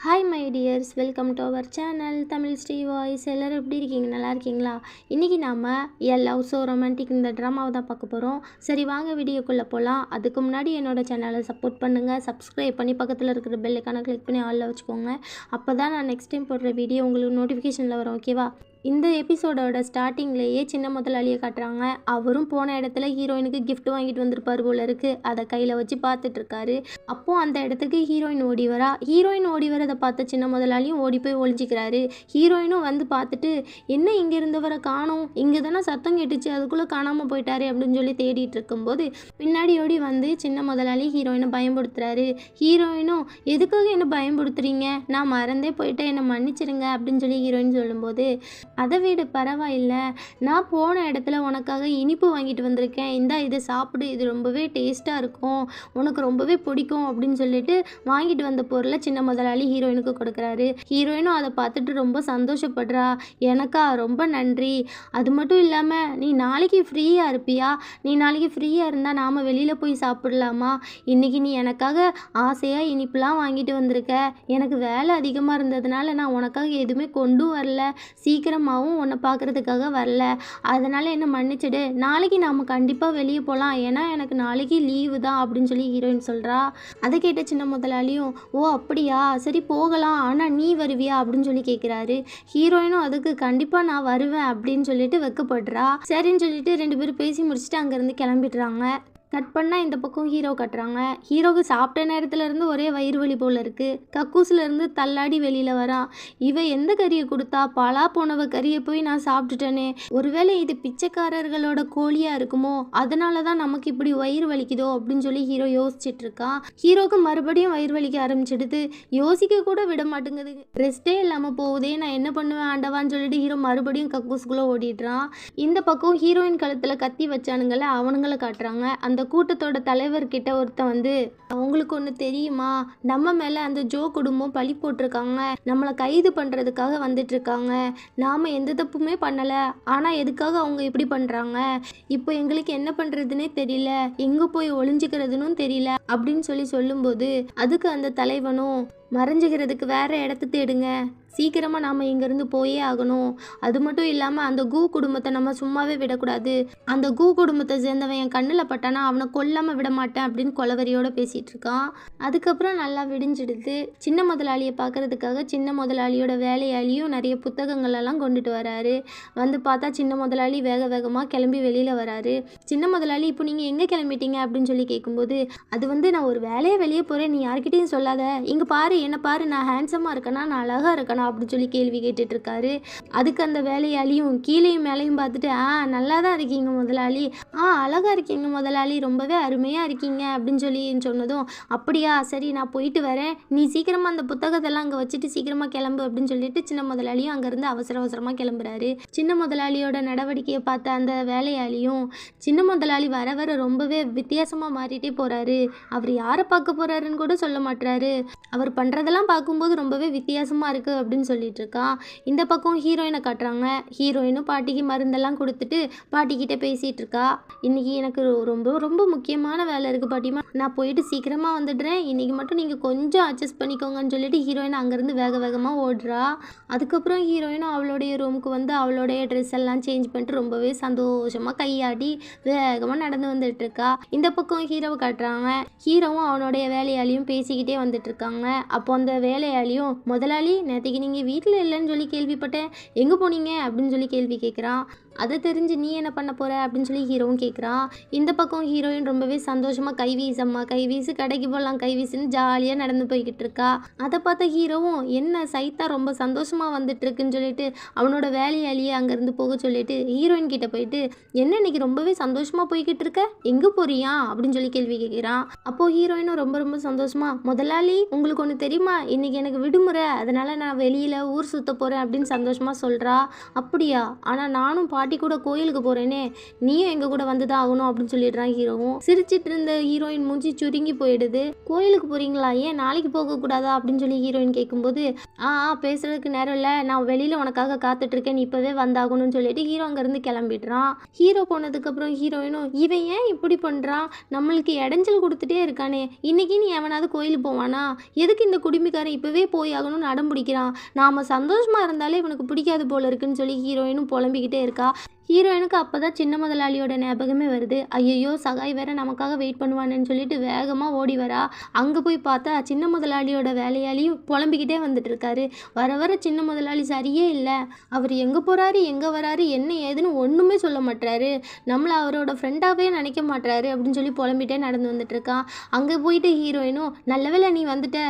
Hi my dears welcome to our channel Tamil Sri voice எல்லோரும் எப்படி இருக்கீங்க? நல்லா இருக்கீங்களா? இன்றைக்கி நாம் எ லவ் ஸோ ரொமான்டிக் இந்த ட்ராமாவை தான் பார்க்க போகிறோம் சரி வாங்க வீடியோக்குள்ளே போகலாம் அதுக்கு முன்னாடி என்னோட சேனலை சப்போர்ட் பண்ணுங்கள் சப்ஸ்கிரைப் பண்ணி பக்கத்தில் இருக்கிற பெல்லுக்கான கிளிக் பண்ணி ஆளில் வச்சுக்கோங்க. அப்போ தான் நான் நெக்ஸ்ட் டைம் போடுற வீடியோ உங்களுக்கு நோட்டிஃபிகேஷனில் வரும் ஓகேவா இந்த எபிசோடோட ஸ்டார்டிங்லேயே சின்ன முதலாளியை காட்டுறாங்க. அவரும் போன இடத்துல ஹீரோயினுக்கு கிஃப்ட் வாங்கிட்டு வந்திருப்பார் போல இருக்கு. அதை கையில் வச்சு பார்த்துட்டு இருக்காரு. அப்போ அந்த இடத்துக்கு ஹீரோயின் ஓடி வரா. ஹீரோயின் ஓடி வரதை பார்த்த சின்ன முதலாளியும் ஓடி போய் ஒழிஞ்சிக்கிறாரு ஹீரோயினும் வந்து பார்த்துட்டு என்ன இங்கே இருந்தவரை காணோம்? இங்கே தானே சத்தம் கேட்டுச்சு. அதுக்குள்ளே காணாமல் போயிட்டாரு அப்படின்னு சொல்லி தேடிட்டு இருக்கும்போது பின்னாடி ஓடி வந்து சின்ன முதலாளி ஹீரோயினை பயன்படுத்துறாரு ஹீரோயினும் எதுக்காக என்ன பயன்படுத்துறீங்க நான் மறந்தே போயிட்டேன். என்னை மன்னிச்சிருங்க அப்படின்னு சொல்லி ஹீரோயின் சொல்லும்போது அதை விட பரவாயில்ல. நான் போன இடத்துல உனக்காக இனிப்பு வாங்கிட்டு வந்திருக்கேன். இந்தா இதை சாப்பிடு. இது ரொம்பவே டேஸ்ட்டாக இருக்கும். உனக்கு ரொம்பவே பிடிக்கும் அப்படின்னு சொல்லிட்டு வாங்கிட்டு வந்த பொருளை சின்ன முதலாளி ஹீரோயினுக்கு கொடுக்குறாரு. ஹீரோயினும் அதை பார்த்துட்டு ரொம்ப சந்தோஷப்படுறா. எனக்கா? ரொம்ப நன்றி. அது மட்டும் இல்லாமல் நீ நாளைக்கு ஃப்ரீயாக இருப்பியா? நீ நாளைக்கு ஃப்ரீயாக இருந்தால் நாம் வெளியில் போய் சாப்பிடலாமா? இன்றைக்கி நீ எனக்காக ஆசையாக இனிப்புலாம் வாங்கிட்டு வந்திருக்க. எனக்கு வேலை அதிகமாக இருந்ததுனால நான் உனக்காக எதுவுமே கொண்டும் வரல. சீக்கிரம் அம்மாவும் உன்னை பார்க்குறதுக்காக வரல. அதனால் என்னை மன்னிச்சிடு. நாளைக்கு நாம் கண்டிப்பாக வெளியே போகலாம் ஏன்னா எனக்கு நாளைக்கு லீவு தான் அப்படின்னு சொல்லி ஹீரோயின் சொல்கிறா அதை கேட்ட சின்ன முதலாளியும் ஓ அப்படியா? சரி போகலாம். ஆனால் நீ வருவியா? அப்படின்னு சொல்லி கேட்குறாரு ஹீரோயினும் அதுக்கு கண்டிப்பாக நான் வருவேன் அப்படின்னு சொல்லிட்டு வெக்கப்படுறா. சரின்னு சொல்லிட்டு ரெண்டு பேரும் பேசி முடிச்சுட்டு அங்கேருந்து கிளம்பிடுறாங்க. கட் பண்ணால் இந்த பக்கம் ஹீரோ கட்டுறாங்க. ஹீரோவுக்கு சாப்பிட்ட நேரத்துல இருந்து ஒரே வயிறு வலி போல் இருக்குது கக்கூஸ்ல இருந்து தள்ளாடி வெளியில் வரான் இவ எந்த கறியை கொடுத்தா? பலா போனவ கறியை போய் நான் சாப்பிட்டுட்டேனே. ஒருவேளை இது பிச்சைக்காரர்களோட கோழியாக இருக்குமோ? அதனால தான் நமக்கு இப்படி வயிறு வலிக்குதோ? அப்படின்னு சொல்லி ஹீரோ யோசிச்சுட்டு இருக்கான் ஹீரோக்கு மறுபடியும் வயிறு வலிக்க ஆரம்பிச்சிடுது. யோசிக்க கூட விட மாட்டேங்குது. ரெஸ்ட்டே இல்லாமல் போகுதே நான் என்ன பண்ணுவேன் ஆண்டவான்னு சொல்லிட்டு ஹீரோ மறுபடியும் கக்கூஸ்குள்ளே ஓடிடுறான் இந்த பக்கம் ஹீரோயின் கழுத்தில் கத்தி வச்சானுங்கள அவனுங்கள காட்டுறாங்க. அந்த கூட்டத்தோட தலைவர்கிட்ட ஒருத்தன் வந்து அவங்களுக்கு ஒன்று தெரியுமா? நம்ம மேலே அந்த ஜோ குடும்பம் பழி போட்டிருக்காங்க. நம்மளை கைது பண்ணுறதுக்காக வந்துட்டுருக்காங்க. நாம் எந்த தப்புமே பண்ணலை. ஆனால் எதுக்காக அவங்க இப்படி பண்ணுறாங்க இப்போ எங்களுக்கு என்ன பண்ணுறதுனே தெரியல. எங்கே போய் ஒளிஞ்சுக்கிறதுனும் தெரியல. அப்படின்னு சொல்லி சொல்லும்போது அதுக்கு அந்த தலைவனும் மறைஞ்சிக்கிறதுக்கு வேற இடத்த தேடுங்க. சீக்கிரமாக நாம் இங்கேருந்து போயே ஆகணும். அது மட்டும் இல்லாமல் அந்த கூ குடும்பத்தை நம்ம சும்மாவே விடக்கூடாது. அந்த கூ குடும்பத்தை சேர்ந்தவன் என் கண்ணில் பட்டானா அவனை கொல்லாமல் விட மாட்டேன் அப்படின்னு கொலவரியோடு பேசிகிட்டு இருக்கான். அதுக்கப்புறம் நல்லா விடிஞ்சிடுது. சின்ன முதலாளியை பார்க்கறதுக்காக சின்ன முதலாளியோட வேலையாளியும் நிறைய புத்தகங்களெல்லாம் கொண்டுட்டு வராரு. வந்து பார்த்தா சின்ன முதலாளி வேக வேகமாக கிளம்பி வெளியில் வராரு. சின்ன முதலாளி இப்போ நீங்கள் எங்கே கிளம்பிட்டீங்க? அப்படின்னு சொல்லி கேட்கும்போது அது வந்து நான் ஒரு வேலையை வெளியே போகிறேன் நீ யார்கிட்டையும் சொல்லாத. இங்கே பாரு என்னை பாரு. நான் ஹேண்ட்ஸமாக இருக்கேனா? நான் அழகாக இருக்கேனா? அப்படின்னு சொல்லி கேள்வி கேட்டுட்டு இருக்காரு அதுக்கு அந்த வேலையாளியும் கீழேயும் மேலேயும் பார்த்துட்டு ஆ நல்லா தான் இருக்கீங்க முதலாளி. ஆ அழகாக இருக்கீங்க முதலாளி. ரொம்பவே அருமையாக இருக்கீங்க. அப்படின்னு சொல்லி சொன்னதும் அப்படியா சரி நான் போயிட்டு வரேன். நீ சீக்கிரமாக அந்த புத்தகத்தெல்லாம் அங்கே வச்சுட்டு சீக்கிரமாக கிளம்பு. அப்படின்னு சொல்லிட்டு சின்ன முதலாளியும் அங்கேருந்து அவசர அவசரமாக கிளம்புறாரு. சின்ன முதலாளியோட நடவடிக்கையை பார்த்த அந்த வேலையாளியும் சின்ன முதலாளி வர வர ரொம்பவே வித்தியாசமாக மாறிட்டே போகிறாரு அவர் யாரை பார்க்க போகிறாருன்னு கூட சொல்ல மாட்டாரு அவர் பண்ணுறதெல்லாம் பார்க்கும்போது ரொம்பவே வித்தியாசமாக இருக்குது அப்படின்னு சொல்லிட்டு இருக்கா இந்த பக்கம் ஹீரோயினை காட்டுறாங்க. ஹீரோயினும் பாட்டிக்கு மருந்தெல்லாம் கொடுத்துட்டு பாட்டிக்கிட்ட பேசிகிட்டு இருக்கா இன்னைக்கு எனக்கு ரொம்ப ரொம்ப முக்கியமான வேலை இருக்குது பாட்டிமா நான் போயிட்டு சீக்கிரமாக வந்துடுறேன். இன்னைக்கு மட்டும் நீங்கள் கொஞ்சம் அட்ஜஸ்ட் பண்ணிக்கோங்கன்னு சொல்லிட்டு ஹீரோயின் அங்கேருந்து வேக வேகமாக ஓடுறா. அதுக்கப்புறம் ஹீரோயினும் அவளுடைய ரூமுக்கு வந்து அவளுடைய ட்ரெஸ் எல்லாம் சேஞ்ச் பண்ணிட்டு ரொம்பவே சந்தோஷமாக கையாடி வேகமாக நடந்து வந்துட்டு இருக்கா இந்த பக்கம் ஹீரோவை காட்டுறாங்க. ஹீரோவும் அவனுடைய வேலையாளியும் பேசிக்கிட்டே வந்துட்டு இருக்காங்க அப்போ அந்த வேலையாளியும் முதலாளி நேற்றுக்கு நீங்கள் வீட்டில் இல்லைன்னு சொல்லி கேள்விப்பட்டேன். எங்கே போனீங்க? அப்படின்னு சொல்லி கேள்வி கேட்குறான் அதை தெரிஞ்சு நீ என்ன பண்ண போற? அப்படின்னு சொல்லி ஹீரோவும் கேட்குறான் இந்த பக்கம் ஹீரோயின் ரொம்பவே சந்தோஷமாக கை வீசம்மா. கை வீசு கடைக்கு போகலாம் கை வீசுன்னு ஜாலியாக நடந்து போய்கிட்டு இருக்கா. அதை பார்த்த ஹீரோவும் என்ன சைத்தா ரொம்ப சந்தோஷமாக வந்துட்டு இருக்குன்னு சொல்லிட்டு அவனோட வேலையாளியே அங்கேருந்து போக சொல்லிட்டு ஹீரோயின் கிட்ட போயிட்டு என்ன இன்னைக்கு ரொம்பவே சந்தோஷமாக போய்கிட்டு இருக்க? எங்கே போறியா? அப்படின்னு சொல்லி கேள்வி கேட்குறான் அப்போது ஹீரோயினும் ரொம்ப ரொம்ப சந்தோஷமா முதலாளி உங்களுக்கு ஒன்று தெரியுமா? இன்னைக்கு எனக்கு விடுமுறை. அதனால் நான் வெளியில் ஊர் சுத்த போகிறேன் அப்படின்னு சந்தோஷமாக சொல்கிறா அப்படியா? ஆனால் நானும் பாட்டி கூட கோயிலுக்கு போகிறேனே நீயும் எங்கள் கூட வந்து தான் ஆகணும் அப்படின்னு சொல்லிடுறான் ஹீரோவும் சிரிச்சிட்டு இருந்த ஹீரோயின் மூஞ்சி சுருங்கி போயிடுது. கோயிலுக்கு போகிறீங்களா ஏன் நாளைக்கு போகக்கூடாதா அப்படின்னு சொல்லி ஹீரோயின் கேட்கும்போது ஆ ஆ பேசுறதுக்கு நேரம் இல்லை. நான் வெளியில் உனக்காக காத்துட்ருக்கேன் நீ இப்போவே வந்தாகணும்னு சொல்லிட்டு ஹீரோ அங்கேருந்து கிளம்பிடுறான். ஹீரோ போனதுக்கப்புறம் ஹீரோயினும் இவன் ஏன் இப்படி பண்ணுறான் நம்மளுக்கு இடைஞ்சல் கொடுத்துட்டே இருக்கானே. இன்னைக்கு நீ எவனாவது கோயிலுக்கு போவானா? எதுக்கு இந்த குடும்பிக்காரன் இப்போவே போய் ஆகணும்னு அடம் பிடிக்கிறான்? நாம் சந்தோஷமாக இருந்தாலே இவனுக்கு பிடிக்காது போல இருக்குன்னு சொல்லி ஹீரோயினும் புலம்பிக்கிட்டே இருக்கா. ஹீரோயினுக்கு அப்போ தான் சின்ன முதலாளியோட ஞாபகமே வருது. ஐயையோ சகாய் வேற நமக்காக வெயிட் பண்ணுவானேன்னு சொல்லிட்டு வேகமாக ஓடி வரா. அங்கே போய் பார்த்தா சின்ன முதலாளியோட வேலையாளியும் புலம்பிக்கிட்டே வந்துட்டு இருக்காரு. வர வர சின்ன முதலாளி சரியே இல்லை. அவர் எங்கே போகிறாரு எங்கே வராரு என்ன ஏதுன்னு ஒன்றுமே சொல்ல மாட்டாரு நம்மளை அவரோட ஃப்ரெண்டாகவே நினைக்க மாட்டாரு அப்படின்னு சொல்லி புலம்பிட்டே நடந்து வந்துட்டு இருக்கான். அங்கே போயிட்டு ஹீரோயினும் நல்ல நீ வந்துட்ட.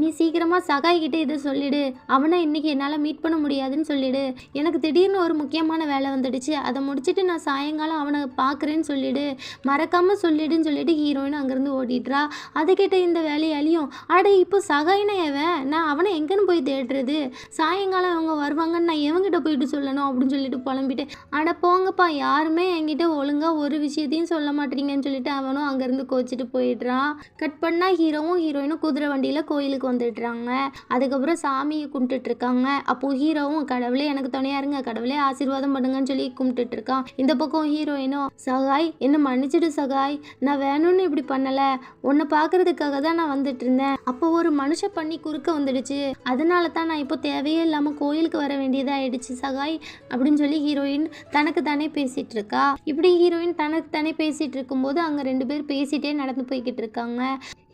நீ சீக்கிரமாக சகாய்கிட்ட இதை சொல்லிடு. அவனை இன்றைக்கி என்னால் மீட் பண்ண முடியாதுன்னு சொல்லிடு. எனக்கு திடீர்னு ஒரு முக்கியமான வேலை வந்துடுச்சு. அதை முடிச்சுட்டு நான் சாயங்காலம் அவனை பார்க்குறேன்னு சொல்லிடு. மறக்காமல் சொல்லிடுன்னு சொல்லிட்டு ஹீரோயின் அங்கேருந்து ஓடிடுறா. அதை கேட்ட இந்த வேலையாலையும் அட இப்போ சகாயினா எவன் நான் அவனை எங்கேன்னு போய் தேடுறது? சாயங்காலம் அவங்க வருவாங்கன்னு நான் எவங்கிட்ட போயிட்டு சொல்லணும்? அப்படின்னு சொல்லிட்டு புலம்பிட்டு அட போங்கப்பா. யாருமே என்கிட்ட ஒழுங்காக ஒரு விஷயத்தையும் சொல்ல மாட்டீங்கன்னு சொல்லிட்டு அவனும் அங்கேருந்து கோச்சிட்டு போயிடுறான் கட் பண்ணால் ஹீரோவும் ஹீரோயினும் குதிரை வண்டியில் கோயிலுக்கு வந்துடுறாங்க. அதுக்கப்புறம் சாமியை கும்பிட்டுட்டு இருக்காங்க அப்போ ஹீரோவும் கடவுளே எனக்கு துணையா இருங்க. கடவுளே ஆசீர்வாதம் பண்ணுங்கன்னு சொல்லி கும்பிட்டுட்ருக்கான். இந்த பக்கம் ஹீரோயினும் சகாய் என்ன மன்னிச்சிடு சகாய். நான் வேணும்னு இப்படி பண்ணல. உன்னை பார்க்கறதுக்காக தான் நான் வந்துட்டு இருந்தேன் அப்போ ஒரு மனுஷ பண்ணி குறுக்க வந்துடுச்சு. அதனால தான் நான் இப்போ தேவையே இல்லாமல் கோயிலுக்கு வர வேண்டியதாயிடுச்சு. சகாய் அப்படின்னு சொல்லி ஹீரோயின் தனக்கு தானே பேசிட்டு இருக்கா இப்படி ஹீரோயின் தனக்கு தானே பேசிட்டு இருக்கும்போது அங்கே ரெண்டு பேர் பேசிட்டே நடந்து போய்கிட்டு இருக்காங்க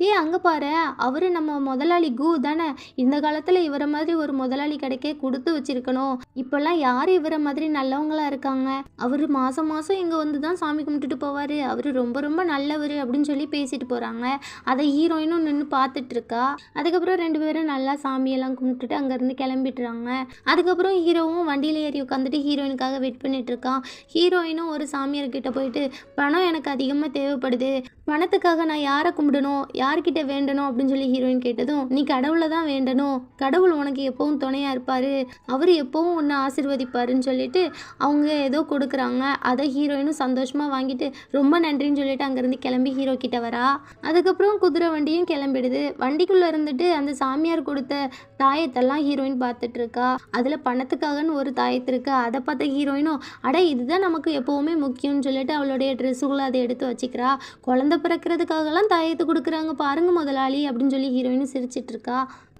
ஏ அங்கே பாரு. அவரு நம்ம முதலாளி கு தானே. இந்த காலத்தில் இவரை மாதிரி ஒரு முதலாளி கிடைக்க கொடுத்து வச்சிருக்கணும். இப்போல்லாம் யார் இவரை மாதிரி நல்லவங்களா இருக்காங்க? அவர் மாதம் மாதம் இங்கே வந்து தான் சாமி கும்பிட்டுட்டு போவார். அவர் ரொம்ப ரொம்ப நல்லவர் அப்படின்னு சொல்லி பேசிட்டு போகிறாங்க அதை ஹீரோயினும் நின்று பார்த்துட்டு இருக்கா. அதுக்கப்புறம் ரெண்டு பேரும் நல்லா சாமியெல்லாம் கும்பிட்டுட்டு அங்கேருந்து கிளம்பிடுறாங்க. அதுக்கப்புறம் ஹீரோவும் வண்டியில் ஏறி உட்காந்துட்டு ஹீரோயினுக்காக வெயிட் பண்ணிட்டு இருக்கான். ஹீரோயினும் ஒரு சாமியார்கிட்ட போயிட்டு பணம் எனக்கு அதிகமாக தேவைப்படுது. பணத்துக்காக நான் யாரை கும்பிடணும்? யார்கிட்ட வேண்டணும்? அப்படின்னு சொல்லி ஹீரோயின் கேட்டதும் நீ கடவுளை தான் வேண்டணும். கடவுள் உனக்கு எப்பவும் துணையாக இருப்பார். அவர் எப்பவும் உன்னை ஆசிர்வதிப்பாருன்னு சொல்லிட்டு அவங்க ஏதோ கொடுக்குறாங்க. அதை ஹீரோயினும் சந்தோஷமாக வாங்கிட்டு ரொம்ப நன்றின்னு சொல்லிட்டு அங்கேருந்து கிளம்பி ஹீரோ கிட்ட வரா. அதுக்கப்புறம் குதிரை வண்டியும் கிளம்பிடுது. வண்டிக்குள்ளே இருந்துட்டு அந்த சாமியார் கொடுத்த தாயத்தெல்லாம் ஹீரோயின் பார்த்துட்டு இருக்கா அதில் பணத்துக்காகன்னு ஒரு தாயத்து இருக்கு. அதை பார்த்த ஹீரோயினும் அட இதுதான் நமக்கு எப்போவுமே முக்கியம்னு சொல்லிட்டு அவளுடைய ட்ரெஸ்ஸுகளை அதை எடுத்து வச்சுக்கிறா. குழந்தை பிறக்கிறதுக்காகலாம் தாயத்தை கொடுக்குறாங்க. பாருங்க முதலாளி அப்படின்னு சொல்லி ஹீரோயினும் சிரிச்சிட்டு இருக்கா.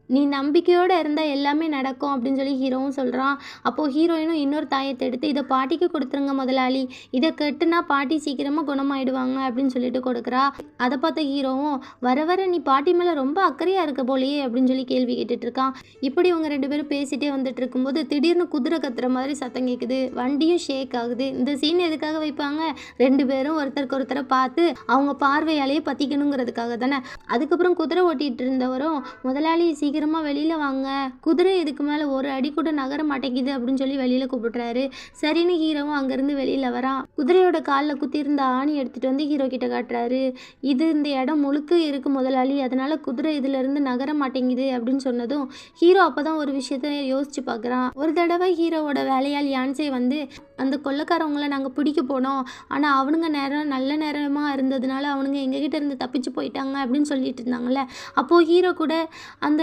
நீ நம்பிக்கையோடு இருந்தால் எல்லாமே நடக்கும் அப்படின்னு சொல்லி ஹீரோவும் சொல்கிறான் அப்போது ஹீரோயினும் இன்னொரு தாயத்தை எடுத்து இதை பாட்டிக்கு கொடுத்துருங்க முதலாளி. இதை கெட்டுனா பாட்டி சீக்கிரமாக குணமாயிடுவாங்க அப்படின்னு சொல்லிட்டு கொடுக்குறா. அதை பார்த்த ஹீரோவும் வர வர நீ பாட்டி மேலே ரொம்ப அக்கறையாக இருக்க போலையே அப்படின்னு சொல்லி கேள்வி கேட்டுட்டு இருக்கான். இப்படி இவங்க ரெண்டு பேரும் பேசிகிட்டே வந்துட்டு இருக்கும்போது திடீர்னு குதிரை கத்துற மாதிரி சத்தம் கேட்குது வண்டியும் ஷேக் ஆகுது. இந்த சீன் எதுக்காக வைப்பாங்க? ரெண்டு பேரும் ஒருத்தருக்கு ஒருத்தரை பார்த்து அவங்க பார்வையாலேயே பற்றிக்கணுங்கிறதுக்காக தானே. அதுக்கப்புறம் குதிரை ஓட்டிகிட்டு இருந்தவரும் முதலாளி சீக்கிரம் சீக்கிரமாக வெளியில் வாங்க. குதிரை இதுக்கு மேலே ஒரு அடி கூட நகர மாட்டேங்குது அப்படின்னு சொல்லி வெளியில் கூப்பிடுறாரு. சரின்னு ஹீரோவும் அங்கேருந்து வெளியில் வரான் குதிரையோட காலில் குத்திருந்த ஆணி எடுத்துகிட்டு வந்து ஹீரோ கிட்ட காட்டுறாரு. இது இந்த இடம் முழுக்க இருக்கு முதலாளி. அதனால குதிரை இதுலேருந்து நகர மாட்டேங்குது அப்படின்னு சொன்னதும் ஹீரோ அப்போ தான் ஒரு விஷயத்த யோசிச்சு பார்க்குறான் ஒரு தடவை ஹீரோவோட வேலையால் யான்சே வந்து அந்த கொள்ளைக்காரவங்கள நாங்கள் பிடிக்க போனோம். ஆனால் அவனுங்க நேரம் நல்ல நேரமாக இருந்ததுனால அவனுங்க எங்ககிட்ட இருந்து தப்பிச்சு போயிட்டாங்க அப்படின்னு சொல்லிட்டு இருந்தாங்கல்ல. அப்போது ஹீரோ கூட அந்த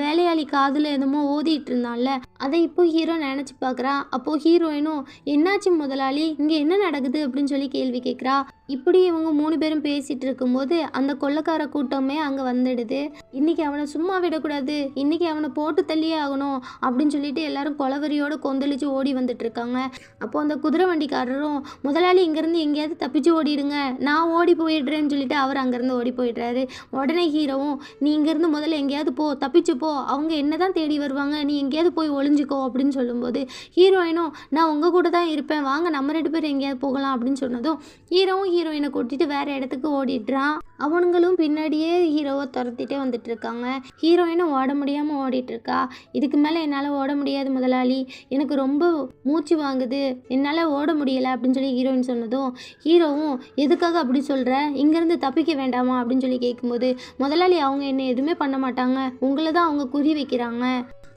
வேலையாளி காதில் என்னமோ ஓதிட்டு இருந்தான்ல. அதை இப்போ ஹீரோ நினச்சி பார்க்குறா. அப்போது ஹீரோயினும் என்னாச்சு முதலாளி? இங்கே என்ன நடக்குது? அப்படின்னு சொல்லி கேள்வி கேட்குறா. இப்படி இவங்க மூணு பேரும் பேசிட்டு இருக்கும்போது அந்த கொள்ளக்கார கூட்டமே அங்கே வந்துடுது. இன்னைக்கு அவனை சும்மா விடக்கூடாது. இன்னைக்கு அவனை போட்டு தள்ளியே ஆகணும். அப்படின்னு சொல்லிட்டு எல்லாரும் கொலவரியோடு கொந்தளிச்சு ஓடி வந்துட்டு இருக்காங்க. அப்போ அந்த குதிரை வண்டிக்காரரும் முதலாளி இங்கேருந்து எங்கேயாவது தப்பிச்சு ஓடிடுங்க. நான் ஓடி போயிடுறேன்னு சொல்லிட்டு அவர் அங்கேருந்து ஓடி போயிடுறாரு. உடனே ஹீரோவும் நீ இங்கேருந்து முதல்ல எங்கேயாவது போ. தப்பிச்சு போ அவங்க என்ன தான் தேடி வருவாங்க நீ எங்கேயாவது போய் ஒளிஞ்சுக்கோ அப்படின்னு சொல்லும்போது ஹீரோயினும் நான் உங்கள் கூட தான் இருப்பேன். வாங்க நம்ம ரெண்டு பேரும் எங்கேயாவது போகலாம் அப்படின்னு சொன்னதும் ஹீரோவும் ஹீரோயினை கூட்டிகிட்டு வேறு இடத்துக்கு ஓடிடுறான். அவனுங்களும் பின்னாடியே ஹீரோவை துரத்திட்டே வந்துட்டு இருக்காங்க ஹீரோயினும் ஓட முடியாமல் ஓடிட்டு இருக்கா இதுக்கு மேலே என்னால் ஓட முடியாது முதலாளி. எனக்கு ரொம்ப மூச்சு வாங்குது. என்னால் ஓட முடியலை அப்படின்னு சொல்லி ஹீரோயின் சொன்னதும் ஹீரோவும் எதுக்காக அப்படி சொல்கிற இங்கேருந்து தப்பிக்க வேண்டாமா? அப்படின்னு சொல்லி கேட்கும்போது முதலாளி அவங்க என்ன எதுவுமே பண்ண மாட்டாங்க. உங்களை தான் அவங்க குறி வைக்கிறாங்க.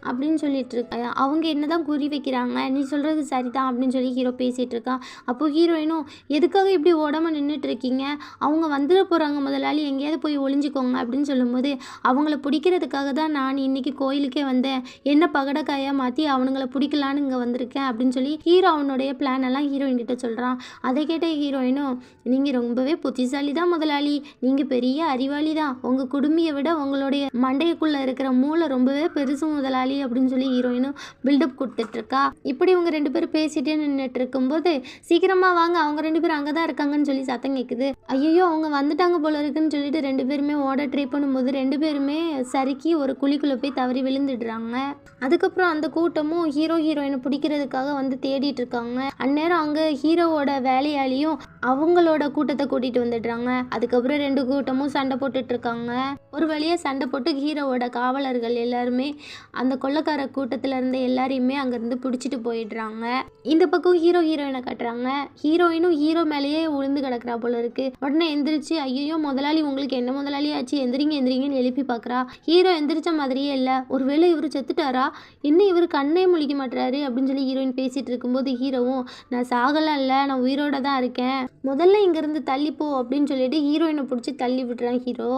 அப்படின்னு சொல்லிட்டு இருக்க அவங்க என்னதான் குறி வைக்கிறாங்க நீ சொல்கிறது சரிதான் அப்படின்னு சொல்லி ஹீரோ பேசிகிட்டு இருக்கான் அப்போ ஹீரோயினும் எதுக்காக இப்படி ஓடாம நின்றுட்டு இருக்கீங்க அவங்க வந்துட போகிறாங்க முதலாளி எங்கேயாவது போய் ஒளிஞ்சிக்கோங்க அப்படின்னு சொல்லும்போது அவங்கள பிடிக்கிறதுக்காக தான் நான் இன்னைக்கு கோயிலுக்கே வந்தேன். என்ன பகடக்காயாக மாற்றி அவனுங்களை பிடிக்கலான்னு இங்கே வந்திருக்கேன் அப்படின்னு சொல்லி ஹீரோ அவனுடைய பிளான் எல்லாம் ஹீரோயின் கிட்ட சொல்கிறான் அதை கேட்ட ஹீரோயினும் நீங்கள் ரொம்பவே புத்திசாலி தான் முதலாளி. நீங்கள் பெரிய அறிவாளி தான் உங்கள் குடும்பியை விட உங்களுடைய மண்டைக்குள்ளே இருக்கிற மூளை ரொம்பவே பெருசு முதலாளி. அப்படின்னு சொல்லி ஹீரோயினும் பில்டப் கொடுத்துட்ருக்கா. இப்படி இவங்க ரெண்டு பேரும் பேசிட்டே நின்றுட்டு இருக்கும்போது சீக்கிரமா வாங்க அவங்க ரெண்டு பேரும் அங்கே தான் இருக்காங்கன்னு சொல்லி சத்தம் கேட்குது ஐயோ அவங்க வந்துட்டாங்க போல இருக்குன்னு சொல்லிட்டு ரெண்டு பேருமே ஓட ட்ரை பண்ணும்போது ரெண்டு பேருமே சறுக்கி ஒரு குழிக்குள்ளே போய் தவறி விழுந்துடுறாங்க. அதுக்கப்புறம் அந்த கூட்டமும் ஹீரோ ஹீரோயினை பிடிக்கிறதுக்காக வந்து தேடிட்டு இருக்காங்க அந்நேரம் அங்கே ஹீரோவோட வேலையாளியும் அவங்களோட கூட்டத்தை கூட்டிட்டு வந்துடுறாங்க. அதுக்கப்புறம் ரெண்டு கூட்டமும் சண்டை போட்டுட்டு இருக்காங்க ஒரு வழியாக சண்டை போட்டு ஹீரோவோட காவலர்கள் எல்லாருமே அந்த கொள்ளக்கார கூட்டத்தில் இருந்த எல்லாரையுமே அங்கேருந்து பிடிச்சிட்டு போயிடுறாங்க. இந்த பக்கம் ஹீரோ ஹீரோயினை கட்டுறாங்க. ஹீரோயினும் ஹீரோ மேலேயே உளுந்து கிடக்குறா போல இருக்கு. உடனே எந்திரிச்சு ஐயோ முதலாளி உங்களுக்கு என்ன முதலாளி ஆச்சு? எந்திரிங்க எந்திரிங்கன்னு எழுப்பி பார்க்குறா ஹீரோ எந்திரிச்ச மாதிரியே இல்லை. ஒருவேளை இவர் செத்துட்டாரா? இன்னும் இவர் கண்ணே முழிக்க மாட்டுறாரு அப்படின்னு சொல்லி ஹீரோயின் பேசிட்டு இருக்கும்போது ஹீரோவும் நான் சாகலாம் இல்லை. நான் உயிரோட தான் இருக்கேன். முதல்ல இங்கேருந்து தள்ளிப்போ அப்படின்னு சொல்லிட்டு ஹீரோயினை பிடிச்சி தள்ளி விட்டுறான் ஹீரோ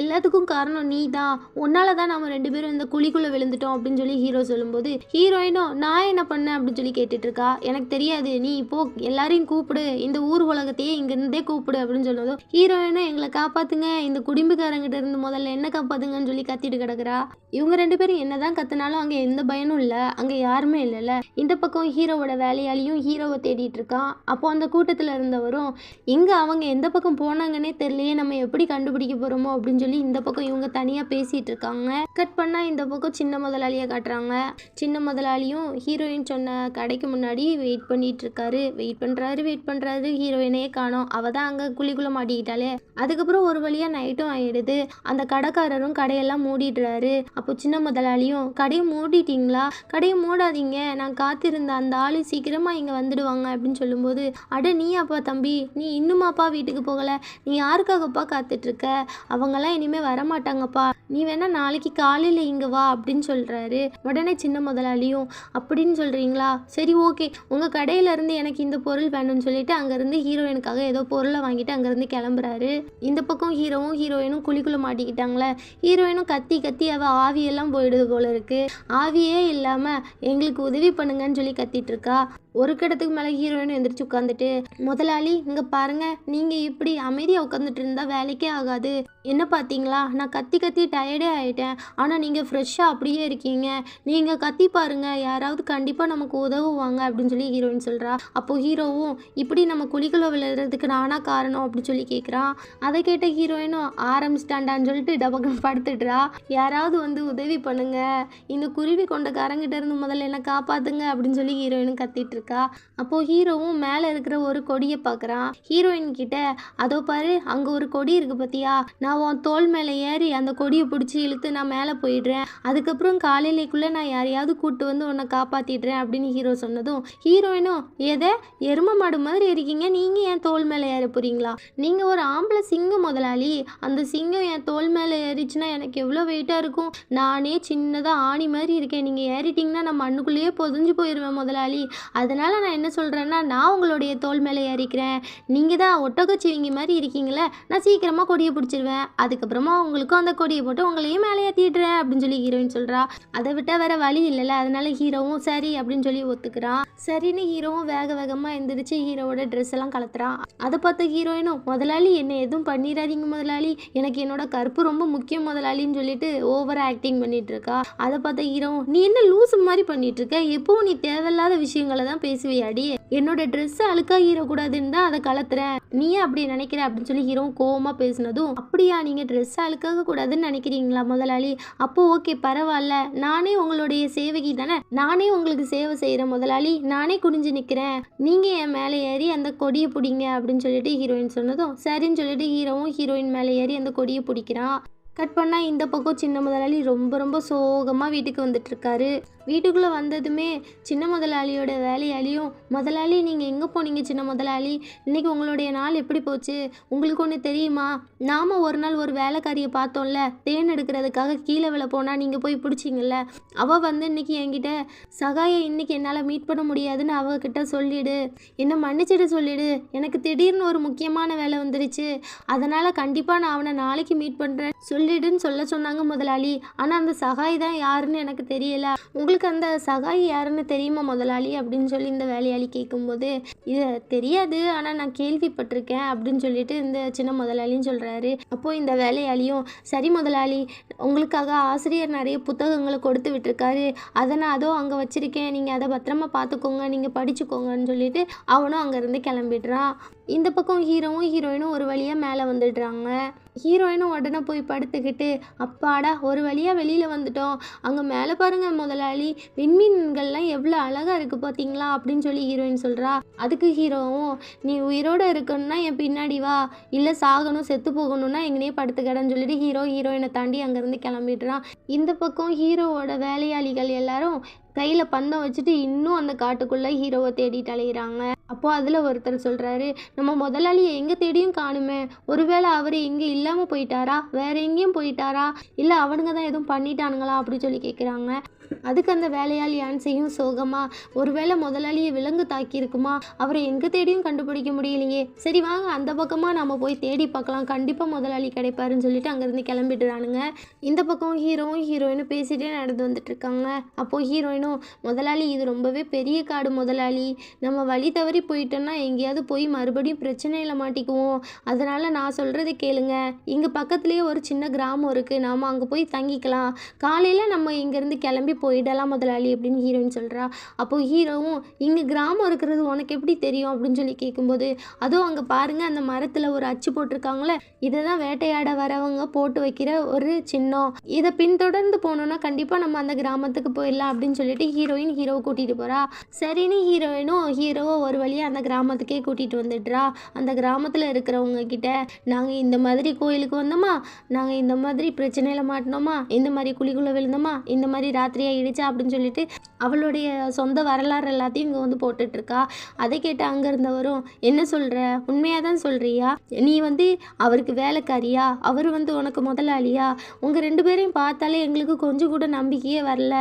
எல்லாத்துக்கும் காரணம் நீ தான் உன்னால தான் நம்ம ரெண்டு பேரும் இந்த குழிக்குள்ளே விழுந்துட்டோம் அப்படின்னு சொல்லி ஹீரோ சொல்லும்போது ஹீரோயினும் நான் என்ன பண்ணேன்? அப்படின்னு சொல்லி கேட்டுட்டு இருக்கா எனக்கு தெரியாது. நீ இப்போ எல்லாரையும் கூப்பிடு. இந்த ஊர் உலகத்தையே இங்கிருந்தே கூப்பிடு. அப்படின்னு சொன்னதும் ஹீரோயினும் எங்களை காப்பாத்துங்க. இந்த குடும்பக்காரங்கிட்ட இருந்து முதல்ல என்ன காப்பாத்துங்கன்னு சொல்லி கத்திட்டு கிடக்குறா. இவங்க ரெண்டு பேரும் என்னதான் கத்தினாலும் அங்கே எந்த பயனும் இல்லை. அங்கே யாருமே இல்லைல்ல. இந்த பக்கம் ஹீரோவோட வேலையாலையும் ஹீரோவை தேடிட்டு இருக்கான் அப்போ அந்த கூட்டத்தில் இருந்தவரும் எங்கே அவங்க எந்த பக்கம் போனாங்கன்னே தெரியலையே. நம்ம எப்படி கண்டுபிடிக்க போகிறோமோ அப்படின்னு சொல்லி இந்த பக்கம் இவங்க தனியாக பேசிட்டு இருக்காங்க கட் பண்ணால் இந்த பக்கம் சின்ன முதலாளி முதலாளியை காட்டுறாங்க. சின்ன முதலாளியும் ஹீரோயின் சொன்ன கடைக்கு முன்னாடி வெயிட் பண்ணிட்டு இருக்காரு வெயிட் பண்ணுறாரு வெயிட் பண்ணுறாரு ஹீரோயினையே காணோம். அவ தான் அங்கே குழிக்குள்ள மாட்டிக்கிட்டாலே அதுக்கப்புறம் ஒரு வழியாக நைட்டும் ஆயிடுது. அந்த கடைக்காரரும் கடையெல்லாம் மூடிடுறாரு. அப்போ சின்ன முதலாளியும் கடையை மூடிட்டீங்களா? கடையை மூடாதீங்க. நான் காத்திருந்த அந்த ஆள் சீக்கிரமாக இங்கே வந்துடுவாங்க அப்படின்னு சொல்லும்போது அட நீ அப்பா தம்பி? நீ இன்னுமாப்பா வீட்டுக்கு போகலை? நீ யாருக்காகப்பா காத்துட்ருக்க அவங்கெல்லாம் இனிமே வரமாட்டாங்கப்பா. நீ வேணா நாளைக்கு காலையில் இங்கே வா அப்படின்னு சொல்கிறாரு உடனே சின்ன முதலாளியும் அப்படின்னு சொல்கிறீங்களா சரி ஓகே. உங்கள் கடையிலேருந்து எனக்கு இந்த பொருள் வேணும்னு சொல்லிட்டு அங்கேருந்து ஹீரோயினுக்காக ஏதோ பொருளை வாங்கிட்டு அங்கேருந்து கிளம்புறாரு. இந்த பக்கம் ஹீரோவும் ஹீரோயினும் குழிக்குள்ள மாட்டிக்கிட்டாங்களே. ஹீரோயினும் கத்தி கத்தி அவள் ஆவியெல்லாம் போயிடுது போல இருக்குது ஆவியே இல்லாமல் எங்களுக்கு உதவி பண்ணுங்கன்னு சொல்லி கத்திட்டு இருக்கா. ஒரு கிடத்துக்கு மேலே ஹீரோயின் எந்திரிச்சு உட்காந்துட்டு முதலாளி இங்கே பாருங்க நீங்கள் இப்படி அமைதியாக உட்காந்துட்டு இருந்தா வேலைக்கே ஆகாது. என்ன பார்த்தீங்களா நான் கத்தி கத்தி டயர்டே ஆயிட்டேன். ஆனால் நீங்கள் ஃப்ரெஷ்ஷாக அப்படியே இருக்கீங்க. நீங்கள் கத்தி பாருங்க யாராவது கண்டிப்பாக நமக்கு உதவுவாங்க அப்படின்னு சொல்லி ஹீரோயின் சொல்கிறா அப்போ ஹீரோவும் இப்படி நம்ம குழிக்குள்ள விழுறதுக்கு நானா காரணம்? அப்படின்னு சொல்லி கேட்குறான் அதை கேட்ட ஹீரோயினும் ஆரம்பிச்சிட்டாண்டான்னு சொல்லிட்டு டபக்கம் படுத்துடுறா. யாராவது வந்து உதவி பண்ணுங்க. இந்த குருவி கொண்ட காரங்கிட்ட இருந்து முதல்ல என்ன காப்பாத்துங்க அப்படின்னு சொல்லி ஹீரோயினும் கத்திட்டு இருக்கா? அப்போ ஹீரோவும் மேலே இருக்கிற ஒரு கொடியை பார்க்குறான் ஹீரோயின் கிட்ட அதோ பாரு அங்கே ஒரு கொடி இருக்கு பார்த்தியா நான் உன் தோல் மேலே ஏறி அந்த கொடியை பிடிச்சி இழுத்து நான் மேலே போயிடுறேன். அதுக்கப்புறம் காலையிலேக்குள்ளே நான் யாரையாவது கூட்டு வந்து உன்னை காப்பாற்றிடுறேன் அப்படின்னு ஹீரோ சொன்னதும் ஹீரோயினும் எதை? எரும மாடு மாதிரி இருக்கீங்க. நீங்கள் என் தோல் மேலே ஏற போகிறீங்களா நீங்கள் ஒரு ஆம்பளை சிங்கம் முதலாளி. அந்த சிங்கம் என் தோல் மேலே ஏறிச்சுன்னா எனக்கு எவ்வளோ வெயிட்டாக இருக்கும்? நானே சின்னதாக ஆணி மாதிரி இருக்கேன். நீங்கள் ஏறிட்டீங்கன்னா நான் மண்ணுக்குள்ளேயே பொதிஞ்சு போயிடுவேன் முதலாளி. அதனால் நான் என்ன சொல்கிறேன்னா நான் உங்களுடைய தோல் மேலே ஏறிக்கிறேன். நீங்கள் தான் ஒட்டகச்சிவிங்கி மாதிரி இருக்கீங்களே நான் சீக்கிரமாக கொடியை பிடிச்சிருவேன். அதுக்கப்புறமா உங்களுக்கும் அந்த கொடியை போட்டு உங்களையும் மேலே ஏற்றிடுறேன் அப்படின்னு சொல்லி ஹீரோயின் சொல்கிறா அதை விட்டால் வேற வழி இல்லைல்ல அதனால ஹீரோவும் சரி அப்படின்னு சொல்லி ஒத்துக்கிறான் சரின்னு ஹீரோவும் வேக வேகமாக எந்திரிச்சு ஹீரோவோட ட்ரெஸ் எல்லாம் கலத்துறான் அதை பார்த்த ஹீரோயினும் முதலாளி என்னை எதுவும் பண்ணிடாதீங்க முதலாளி. எனக்கு என்னோட கருப்பு ரொம்ப முக்கியம் முதலாளின்னு சொல்லிட்டு ஓவர் ஆக்டிங் பண்ணிட்டு இருக்கா. அதை பார்த்த ஹீரோவும் நீ என்ன லூசு மாதிரி பண்ணிட்டு இருக்க? எப்பவும் நீ தேவையில்லாத விஷயங்களை தான் பேசுவியாடி? என்னோட ட்ரெஸ் அழுக்காகிடக்கூடாதுன்னு தான் அதை கலத்துறேன். நீ அப்படி நினைக்கிற அப்படின்னு சொல்லி ஹீரோ கோவமா பேசினதும் அப்படியா நீங்க ட்ரெஸ் அழுக்காக கூடாதுன்னு நினைக்கிறீங்களா முதலாளி? அப்போ ஓகே பரவாயில்ல. நானே உங்களுடைய சேவகி தானே? நானே உங்களுக்கு சேவை செய்கிற முதலாளி. நானே குனிஞ்சு நிற்கிறேன் நீங்கள் என் மேலே ஏறி அந்த கொடியை பிடிங்க அப்படின்னு சொல்லிட்டு ஹீரோயின் சொன்னதும் சரின்னு சொல்லிட்டு ஹீரோவும் ஹீரோயின் மேலே ஏறி அந்த கொடியை பிடிக்கிறான் கட் பண்ணால் இந்த பக்கம் சின்ன முதலாளி ரொம்ப ரொம்ப சோகமாக வீட்டுக்கு வந்துட்டு இருக்காரு. வீட்டுக்குள்ளே வந்ததுமே சின்ன முதலாளியோட வேலையாளியும் முதலாளி நீங்கள் எங்கே போனீங்க சின்ன முதலாளி? இன்றைக்கி உங்களுடைய நாள் எப்படி போச்சு? உங்களுக்கு ஒன்று தெரியுமா? நாம் ஒரு நாள் ஒரு வேலைக்காரியை பார்த்தோம்ல தேன் எடுக்கிறதுக்காக கீழே விழ போனால் நீங்கள் போய் பிடிச்சிங்கல்ல அவள் வந்து இன்னைக்கு என்கிட்ட சகாயை இன்னைக்கு என்னால் மீட் பண்ண முடியாதுன்னு அவகிட்ட சொல்லிடு. என்னை மன்னிச்சிட்டு சொல்லிடு. எனக்கு திடீர்னு ஒரு முக்கியமான வேலை வந்துடுச்சு அதனால் கண்டிப்பாக நான் அவனை நாளைக்கு மீட் பண்ணுறேன் சொல்லிடுன்னு சொல்ல சொன்னாங்க முதலாளி. ஆனால் அந்த சகாய் தான் யாருன்னு எனக்கு தெரியல. உங்களுக்கு உங்களுக்கு அந்த சகாய் யாருன்னு தெரியுமா முதலாளி அப்படின்னு சொல்லி இந்த வேலையாளி கேட்கும்போது இது தெரியாது ஆனால் நான் கேள்விப்பட்டிருக்கேன் அப்படின்னு சொல்லிட்டு இந்த சின்ன முதலாளின்னு சொல்கிறாரு அப்போது இந்த வேலையாளியும் சரி முதலாளி உங்களுக்காக ஆசிரியர் நிறைய புத்தகங்களை கொடுத்து விட்டுருக்காரு. அதை நான் அதோ அங்கே வச்சுருக்கேன். நீங்கள் அதை பத்திரமா பார்த்துக்கோங்க நீங்கள் படிச்சுக்கோங்கன்னு சொல்லிட்டு அவனும் அங்கேருந்து கிளம்பிடுறான். இந்த பக்கம் ஹீரோவும் ஹீரோயினும் ஒரு வழியாக மேலே வந்துடுறாங்க. ஹீரோயினும் உடனே போய் படுத்துக்கிட்டு அப்பாடா ஒரு வழியாக வெளியில் வந்துட்டோம். அங்கே மேலே பாருங்க முதலாளி. விண்மீன்கள்லாம் எவ்வளோ அழகாக இருக்குது பார்த்தீங்களா அப்படின்னு சொல்லி ஹீரோயின் சொல்கிறா அதுக்கு ஹீரோவும் நீ உயிரோடு இருக்கணும்னா என் பின்னாடி வா. இல்லை சாகணும் செத்து போகணும்னா எங்கனே படுத்துக்கடன்னு சொல்லிட்டு ஹீரோ ஹீரோயினை தாண்டி அங்கேருந்து கிளம்பிடுறான். இந்த பக்கம் ஹீரோவோட வேலையாளிகள் எல்லாரும் கையில் பந்தம் வச்சுட்டு இன்னும் அந்த காட்டுக்குள்ளே ஹீரோவை தேடிட்டு அலையிறாங்க. அப்போ அதில் ஒருத்தர் சொல்கிறாரு நம்ம முதலாளியை எங்கே தேடியும் காணுமே? ஒருவேளை அவர் இங்கே இல்லாமல் போயிட்டாரா? வேற எங்கேயும் போயிட்டாரா? இல்லை அவனுங்க தான் எதுவும் பண்ணிட்டானுங்களா? அப்படி சொல்லி கேட்குறாங்க அதுக்கு அந்த வேலையாளி ஆன்சையும் சோகமா ஒருவேளை முதலாளியை விலங்கு தாக்கியிருக்குமா? அவரை எங்கே தேடியும் கண்டுபிடிக்க முடியலையே. சரி வாங்க அந்த பக்கமாக நம்ம போய் தேடி பார்க்கலாம். கண்டிப்பாக முதலாளி கிடைப்பாருன்னு சொல்லிட்டு அங்கேருந்து கிளம்பிடுறானுங்க. இந்த பக்கம் ஹீரோவும் ஹீரோயினும் பேசிட்டே நடந்து வந்துட்டுருக்காங்க அப்போது ஹீரோயினும் முதலாளி இது ரொம்பவே பெரிய காடு முதலாளி. நம்ம வழி தவறி போயிட்டோன்னா எங்கேயாவது போய் மறுபடியும் பிரச்சனையில் மாட்டிக்குவோம். அதனால் நான் சொல்கிறத கேளுங்க. இங்கே பக்கத்துலேயே ஒரு சின்ன கிராமம் இருக்குது நாம் அங்கே போய் தங்கிக்கலாம். காலையில் நம்ம இங்கேருந்து கிளம்பி போயிடலாம் முதலாளி அப்படின்னு ஹீரோயின் சொல்கிறா அப்போ ஹீரோவும் இங்கே கிராமம் இருக்கிறது உனக்கு எப்படி தெரியும் அப்படின்னு சொல்லி கேட்கும்போது அதுவும் அங்கே பாருங்கள் அந்த மரத்தில் ஒரு அச்சு போட்டிருக்காங்களே இதை தான் வேட்டையாட வரவங்க போட்டு வைக்கிற ஒரு சின்னம். இதை பின்தொடர்ந்து போனோம்னா கண்டிப்பாக நம்ம அந்த கிராமத்துக்கு போயிடலாம் அப்படின்னு சொல்லிட்டு ஹீரோயின் ஹீரோவை கூட்டிகிட்டு போகிறா சரின்னு ஹீரோயினும் ஹீரோவை ஒரு வழியாக அந்த கிராமத்துக்கே கூட்டிகிட்டு வந்துடுறா. அந்த கிராமத்தில் இருக்கிறவங்க கிட்ட நாங்கள் இந்த மாதிரி கோயிலுக்கு வந்தோமா? நாங்கள் இந்த மாதிரி பிரச்சனையில் மாட்டினோமா? இந்த மாதிரி குழிக்குள்ளே விழுந்தோமா? இந்த மாதிரி ராத்திரி இடிச்சா அப்படின்னு சொல்லிட்டு அவளுடைய சொந்த வரலாறு எல்லாத்தையும் இங்கே வந்து போட்டுட்ருக்கா. அதை கேட்டு அங்கே இருந்தவரும் என்ன சொல்கிற உண்மையாக தான் சொல்கிறியா நீ வந்து அவருக்கு வேலைக்காரியா? அவர் வந்து உனக்கு முதலாளியா? உங்கள் ரெண்டு பேரையும் பார்த்தாலே எங்களுக்கு கொஞ்சம் கூட நம்பிக்கையே வரல.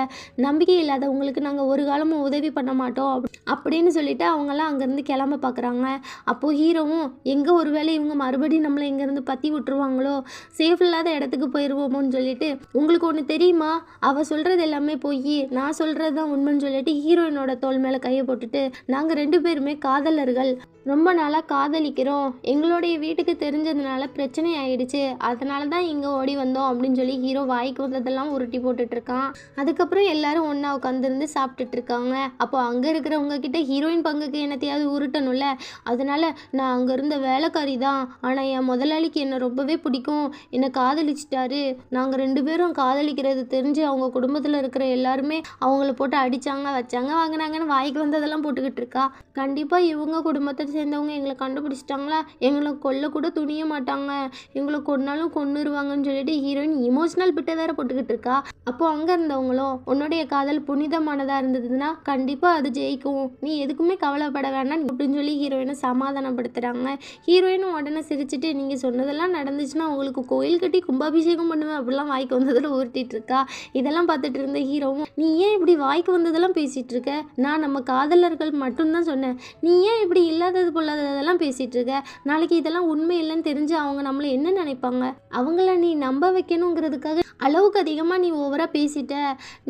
நம்பிக்கை இல்லாத உங்களுக்கு நாங்கள் ஒரு காலமும் உதவி பண்ண மாட்டோம். அப்படின்னு சொல்லிட்டு அவங்கெல்லாம் அங்கேருந்து கிளம்ப பார்க்குறாங்க அப்போது ஹீரோவும் எங்கே ஒரு வேளை இவங்க மறுபடியும் நம்மளை இங்கேருந்து பற்றி விட்டுருவாங்களோ? சேஃப் இல்லாத இடத்துக்கு போயிடுவோமோன்னு சொல்லிட்டு உங்களுக்கு ஒன்று தெரியுமா? அவள் சொல்கிறது எல்லாமே போய் நான் சொல்கிறது தான் உண்மைன்னு சொல்லிட்டு ஹீரோயினோட தோல் மேலே கையை போட்டுட்டு நாங்கள் ரெண்டு பேருமே காதலர்கள். ரொம்ப நாளாக காதலிக்கிறோம். எங்களுடைய வீட்டுக்கு தெரிஞ்சதுனால பிரச்சனை ஆயிடுச்சு. அதனால தான் இங்கே ஓடி வந்தோம் அப்படின்னு சொல்லி ஹீரோ வாய்க்கு வந்ததெல்லாம் உருட்டி போட்டுட்ருக்கான் அதுக்கப்புறம் எல்லாரும் ஒன்றா உட்காந்துருந்து சாப்பிட்டுட்ருக்காங்க அப்போ அங்கே இருக்கிறவங்க கிட்ட ஹீரோயின் பங்குக்கு என்னத்தையாவது உருட்டணும்ல. அதனால நான் அங்கே இருந்த வேலைக்காரி தான். ஆனால் என் முதலாளிக்கு என்னை ரொம்பவே பிடிக்கும். என்னை காதலிச்சிட்டாரு. நாங்கள் ரெண்டு பேரும் காதலிக்கிறது தெரிஞ்சு அவங்க குடும்பத்தில் இருக்கிற எல்லாருமே அவங்கள போட்டு அடிச்சாங்க வச்சாங்க வாங்கினாங்கன்னு வாய்க்கு வந்ததெல்லாம் போட்டுக்கிட்டு இருக்கா. கண்டிப்பாக இவங்க குடும்பத்தை சேர்ந்தவங்க எங்களை கண்டுபிடிச்சிட்டாங்களா? எங்களை கொல்ல கூட துணிய மாட்டாங்க. எங்களை கொன்னாலும் கொன்னுருவாங்கன்னு சொல்லிட்டு ஹீரோயின் இமோஷனல் பிட்டை வேற போட்டுக்கிட்டு இருக்கா. அப்போ அங்கே இருந்தவங்களும் உன்னுடைய காதல் புனிதமானதாக இருந்ததுன்னா கண்டிப்பாக அது ஜெயிக்கும். நீ எதுக்குமே கவலைப்பட வேண்டாம் அப்படின்னு சொல்லி ஹீரோயினை சமாதானப்படுத்துகிறாங்க ஹீரோயினும் உடனே சிரிச்சிட்டு நீங்கள் சொன்னதெல்லாம் நடந்துச்சுன்னா உங்களுக்கு கோயில் கட்டி கும்பாபிஷேகம் பண்ணுவேன். அப்படிலாம் வாய்க்கு வந்ததில் உருட்டிட்டு இருக்கா. இதெல்லாம் பார்த்துட்டு இருந்த ஹீரோவும் நீ ஏன் இப்படி வாய்க்கு வந்ததெல்லாம் பேசிகிட்டு இருக்க? நான் நம்ம காதலர்கள் மட்டும்தான் சொன்னேன். நீ ஏன் இப்படி இல்லாத இல்லாதது பொல்லாததெல்லாம் பேசிகிட்டு இருக்க. நாளைக்கு இதெல்லாம் உண்மை இல்லைன்னு தெரிஞ்சு அவங்க நம்மளை என்ன நினைப்பாங்க? அவங்கள நீ நம்ப வைக்கணுங்கிறதுக்காக அளவுக்கு அதிகமாக நீ ஓவராக பேசிட்ட.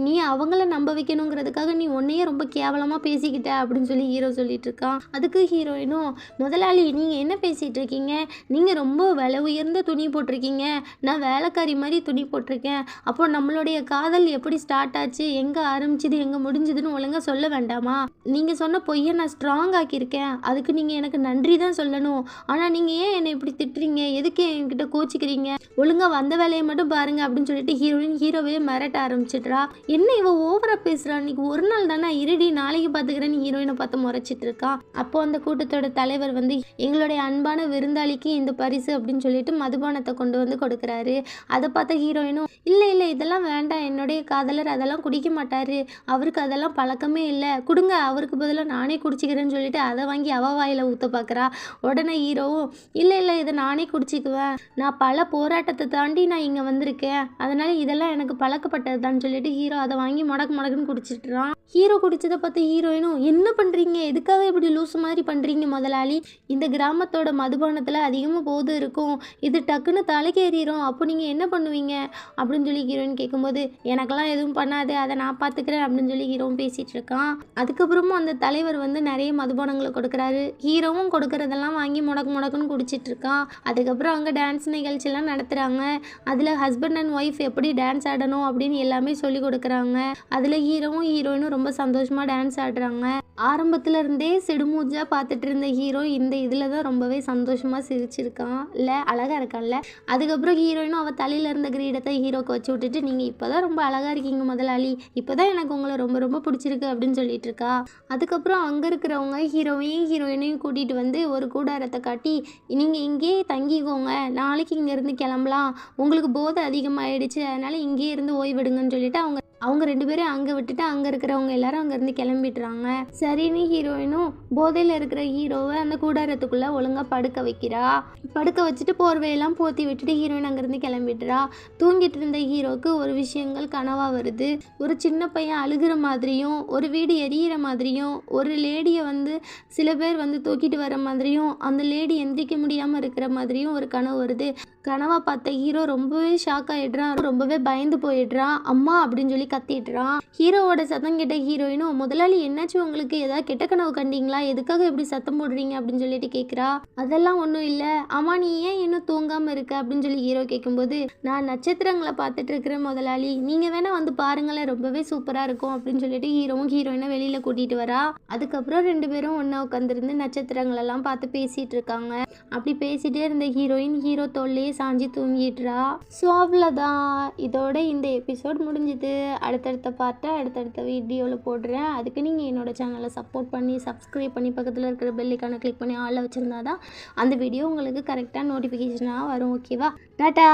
நீ அவங்கள நம்ப வைக்கணுங்கிறதுக்காக நீ உன்னையே ரொம்ப கேவலமாக பேசிக்கிட்ட அப்படின்னு சொல்லி ஹீரோ சொல்லிட்டு இருக்கான். அதுக்கு ஹீரோயினும் முதலாளி நீங்கள் என்ன பேசிகிட்டு இருக்கீங்க? நீங்கள் ரொம்ப விலை உயர்ந்த துணி போட்டிருக்கீங்க. நான் வேலைக்காரி மாதிரி துணி போட்டிருக்கேன். அப்போ நம்மளுடைய காதல் எப்படி ஸ்டார்ட் ஆச்சு? எங்கே ஆரம்பிச்சது? எங்கே முடிஞ்சதுன்னு ஒழுங்காக சொல்ல வேண்டாமா? நீங்கள் சொன்ன பொய்யை நான் ஸ்ட்ராங் ஆக்கியிருக்கேன். அதுக்கு நீங்கள் எனக்கு நன்றி தான் சொல்லணும். ஆனால் நீங்கள் ஏன் என்னை இப்படி திட்டுறீங்க? எதுக்கு என்கிட்ட கோச்சிக்கிறீங்க? ஒழுங்காக வந்த வேலையை மட்டும் பாருங்க அப்படின்னு சொல்லிட்டு ஹீரோயின் ஹீரோவே மிரட்ட ஆரம்பிச்சிட்றா. என்ன இவ ஓவரா பேசுகிறா இன்னைக்கு ஒரு நாள் தானே? இருடி நாளைக்கு பார்த்துக்கிறேன்னு ஹீரோயினை பார்த்து முறைச்சிட்டு இருக்கா. அப்போ அந்த கூட்டத்தோட தலைவர் வந்து எங்களுடைய அன்பான விருந்தாளிக்கு இந்த பரிசு அப்படின்னு சொல்லிட்டு மதுபானத்தை கொண்டு வந்து கொடுக்குறாரு. அதை பார்த்த ஹீரோயினும் இல்லை இல்லை இதெல்லாம் வேண்டாம். என்னுடைய காதலர் அதெல்லாம் குடிக்க மாட்டாரு. அவருக்கு அதெல்லாம் பழக்கமே இல்லை. கொடுங்க அவருக்கு பதிலாக நானே குடிச்சிக்கிறேன்னு சொல்லிட்டு அதை வாங்கி அவ வாயில ஊற்ற பார்க்குறா உடனே ஹீரோவும் இல்லை இல்லை இதை நானே குடிச்சிக்குவேன். நான் பல போராட்டத்தை தாண்டி நான் இங்கே வந்திருக்கேன். அதனால இதெல்லாம் எனக்கு பழக்கப்பட்டதுதான் சொல்லிட்டு ஹீரோ அதை வாங்கி முடக்கு முடக்குன்னு குடிச்சிட்டுறான். ஹீரோ குடிச்சதை பார்த்து ஹீரோயினும் என்ன பண்ணுறீங்க எதுக்காக இப்படி லூஸ் மாதிரி பண்ணுறீங்க முதலாளி? இந்த கிராமத்தோட மதுபானத்தில் அதிகமாக போது இருக்கும். இது டக்குன்னு தலைக்கேறிடும் அப்போ நீங்கள் என்ன பண்ணுவீங்க? அப்படின்னு சொல்லி ஹீரோயின் கேட்கும்போது எனக்கெல்லாம் எதுவும் பண்ணாது. அதை நான் பார்த்துக்கிறேன் அப்படின்னு சொல்லி ஹீரோவும் பேசிகிட்டு இருக்கான். அதுக்கப்புறமும் அந்த தலைவர் வந்து நிறைய மதுபானங்களை கொடுக்குறாரு. ஹீரோவும் கொடுக்கறதெல்லாம் வாங்கி முடக்கு முடக்குன்னு குடிச்சிட்டு இருக்கான் அதுக்கப்புறம் அங்கே டான்ஸ் நிகழ்ச்சியெல்லாம் நடத்துகிறாங்க அதில் ஹஸ்பண்ட் அண்ட் ஒய்ஃப் எப்படி டான்ஸ் ஆடணும் அப்படின்னு எல்லாமே சொல்லி கொடுக்குறாங்க. அதில் ஹீரோவும் ஹீரோயினும் ரொம்ப சந்தோஷமாக டான்ஸ் ஆடுறாங்க. ஆரம்பத்துல இருந்தே சிடுமூஞ்சா பார்த்துட்டு இருந்த ஹீரோ இந்த இதில் தான் ரொம்பவே சந்தோஷமாக சிரிச்சிருக்கான் இல்லை அழகாக இருக்கான்ல. அதுக்கப்புறம் ஹீரோயினும் அவள் தலையில் இருந்த கிரீடத்தை ஹீரோக்கு வச்சு விட்டுட்டு நீங்கள் இப்போ தான் ரொம்ப அழகாக இருக்கீங்க முதலாளி. இப்போ தான் எனக்கு உங்களை ரொம்ப ரொம்ப பிடிச்சிருக்கு அப்படின்னு சொல்லிட்டு இருக்கா அதுக்கப்புறம் அங்கே இருக்கிறவங்க ஹீரோவையும் ஹீரோயினையும் கூட்டிகிட்டு வந்து ஒரு கூடாரத்தை காட்டி நீங்கள் இங்கேயே தங்கிக்கோங்க. நாளைக்கு இங்கேருந்து கிளம்பலாம். உங்களுக்கு போதை அதிகமாகிடுச்சு அதனால் இங்கேயே இருந்து ஓய்வெடுங்கன்னு சொல்லிட்டு அவங்க அவங்க ரெண்டு பேரும் அங்கே விட்டுட்டு அங்கே இருக்கிறவங்க எல்லாரும் அங்கேருந்து கிளம்பிடுறாங்க. சரின்னு ஹீரோயினும் போதையில் இருக்கிற ஹீரோவை அந்த கூடாரத்துக்குள்ளே ஒழுங்காக படுக்க வைக்கிறா. படுக்க வச்சுட்டு போர்வையெல்லாம் போத்தி விட்டுட்டு ஹீரோயின் அங்கேருந்து கிளம்பிடுறா. தூங்கிட்டு இருந்த ஹீரோக்கு ஒரு விஷயங்கள் கனவாக வருது. ஒரு சின்ன பையன் அழுகிற மாதிரியும் ஒரு வீடு எரியிற மாதிரியும் ஒரு லேடியை வந்து சில பேர் வந்து தூக்கிட்டு வர மாதிரியும் அந்த லேடி எந்திரிக்க முடியாமல் இருக்கிற மாதிரியும் ஒரு கனவு வருது. கனவா பார்த்த ஹீரோ ரொம்பவே ஷாக் ஆகிடுறான் ரொம்பவே பயந்து போயிடுறான். அம்மா அப்படின்னு சொல்லி கத்திடுறான். ஹீரோவோட சத்தம் கேட்ட ஹீரோயினும் முதலாளி என்னாச்சும் உங்களுக்கு? ஏதாவது கெட்ட கனவு கண்டிங்களா? எதுக்காக இப்படி சத்தம் போடுறீங்க? அப்படின்னு சொல்லிட்டு கேட்குறா அதெல்லாம் ஒன்றும் இல்லை. அம்மா நீ ஏன் இன்னும் தூங்காமல் இருக்க? அப்படின்னு சொல்லி ஹீரோ கேட்கும்போது நான் நட்சத்திரங்களை பார்த்துட்டு இருக்கிறேன் முதலாளி. நீங்கள் வேணால் வந்து பாருங்களேன். ரொம்பவே சூப்பராக இருக்கும். அப்படின்னு சொல்லிட்டு ஹீரோவும் ஹீரோயினை வெளியில் கூட்டிகிட்டு வரா. அதுக்கப்புறம் ரெண்டு பேரும் ஒன்றா உட்காந்துருந்து நட்சத்திரங்களெல்லாம் பார்த்து பேசிகிட்டு இருக்காங்க. அப்படி பேசிகிட்டே இருந்த ஹீரோயின் ஹீரோ தோல்லையே சாஞ்சி தூங்கிடுறா. ஸோ அவ்வளோதான் இதோட இந்த எபிசோட் முடிஞ்சுது. அடுத்தடுத்த பார்ட்டை அடுத்தடுத்த வீடியோவில் போடுறேன். அதுக்கு நீங்கள் என்னோட சேனலை சப்போர்ட் பண்ணி சப்ஸ்கிரைப் பண்ணி பக்கத்தில் இருக்கிற பெல்லிக்கான கிளிக் பண்ணி ஆளில் வச்சுருந்தா தான் அந்த வீடியோ உங்களுக்கு கரெக்டாக நோட்டிஃபிகேஷனாக வரும் ஓகேவா டாட்டா